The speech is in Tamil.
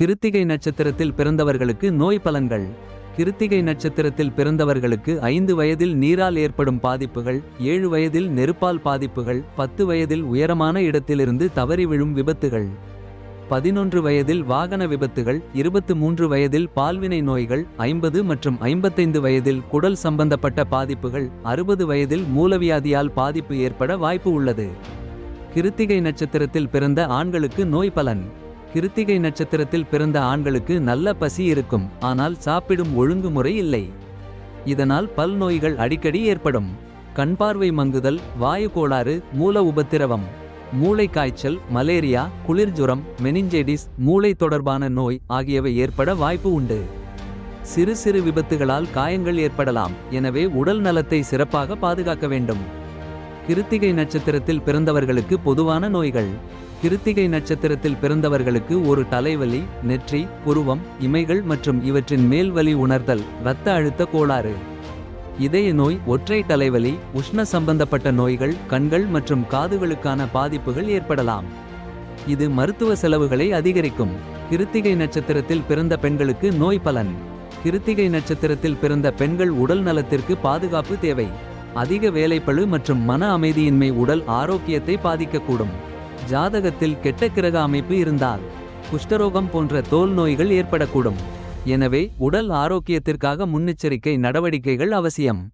கிருத்திகை நட்சத்திரத்தில் பிறந்தவர்களுக்கு நோய் பலன்கள். கிருத்திகை நட்சத்திரத்தில் பிறந்தவர்களுக்கு ஐந்து வயதில் நீரால் ஏற்படும் பாதிப்புகள் ஏழு வயதில் நெருப்பால் பாதிப்புகள் பத்து வயதில் உயரமான இடத்திலிருந்து தவறி விழும் விபத்துகள். பதினொன்று வயதில் வாகன விபத்துகள் இருபத்து மூன்று வயதில் பால்வினை நோய்கள் ஐம்பது மற்றும் ஐம்பத்தைந்து வயதில் குடல் சம்பந்தப்பட்ட பாதிப்புகள் அறுபது வயதில் மூலவியாதியால் பாதிப்பு ஏற்பட வாய்ப்பு உள்ளது. கிருத்திகை நட்சத்திரத்தில் பிறந்த ஆண்களுக்கு நோய் பலன். கிருத்திகை நட்சத்திரத்தில் பிறந்த ஆண்களுக்கு நல்ல பசி இருக்கும். ஆனால் சாப்பிடும் ஒழுங்குமுறை இல்லை. இதனால் பல் நோய்கள் அடிக்கடி ஏற்படும். கண்பார்வை மங்குதல் வாயு கோளாறு மூல உபத்திரவம். மூளை காய்ச்சல் மலேரியா குளிர்ஜுரம் மெனிஞ்சைடிஸ் மூளை தொடர்பான நோய் ஆகியவை ஏற்பட வாய்ப்பு உண்டு. சிறு சிறு விபத்துகளால் காயங்கள் ஏற்படலாம். எனவே உடல் நலத்தை சிறப்பாக பாதுகாக்க வேண்டும். கிருத்திகை நட்சத்திரத்தில் பிறந்தவர்களுக்கு பொதுவான நோய்கள். கிருத்திகை நட்சத்திரத்தில் பிறந்தவர்களுக்கு ஒரு தலைவலி நெற்றி புருவம் இமைகள் மற்றும் இவற்றின் மேல் வலி உணர்தல் இரத்த அழுத்த கோளாறு. இதய நோய் ஒற்றை தலைவலி உஷ்ண சம்பந்தப்பட்ட நோய்கள் கண்கள் மற்றும் காதுகளுக்கான பாதிப்புகள் ஏற்படலாம். இது மருத்துவ செலவுகளை அதிகரிக்கும். கிருத்திகை நட்சத்திரத்தில் பிறந்த பெண்களுக்கு நோய் பலன். கிருத்திகை நட்சத்திரத்தில் பிறந்த பெண்கள் உடல் நலத்திற்கு பாதுகாப்பு தேவை. அதிக வேலைப்பளு மற்றும் மன அமைதியின்மை உடல் ஆரோக்கியத்தை பாதிக்கக்கூடும். ஜாதகத்தில் கெட்ட கிரக அமைப்பு இருந்தால் குஷ்டரோகம் போன்ற தோல் நோய்கள் ஏற்படக்கூடும். எனவே உடல் ஆரோக்கியத்திற்காக முன்னெச்சரிக்கை நடவடிக்கைகள் அவசியம்.